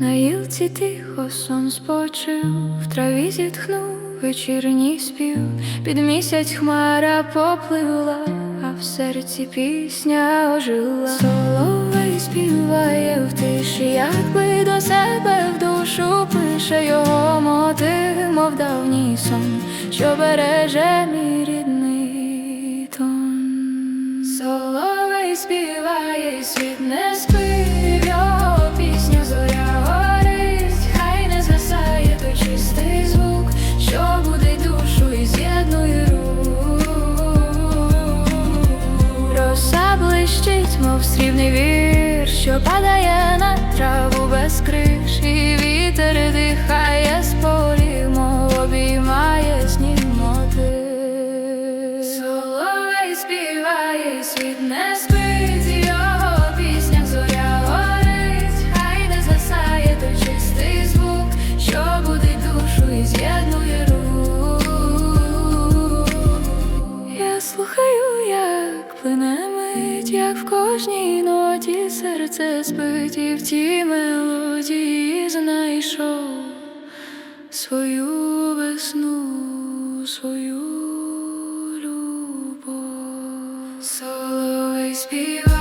На гілці тихо сон спочив, в траві зітхнув вечірній спів, під місяць хмара попливла, а в серці пісня ожила. Соловей співає в тиші, якби до себе в душу пише його мотив, мов давній сон, що береже мій рідний тон. Соловей співає, і світ не спив, мов вір, що падає на траву без криш, і вітер дихає з полів, мов обіймає сніг мотив. Соловей співає, світ не спить, його пісня зоря горить, хай не згасає той чистий звук, що будить душу з'єднує рух. Я слухаю, як плине летить, як в кожній ноті серце спить і в тій мелодії знайшов свою весну, свою любов, соловей співає.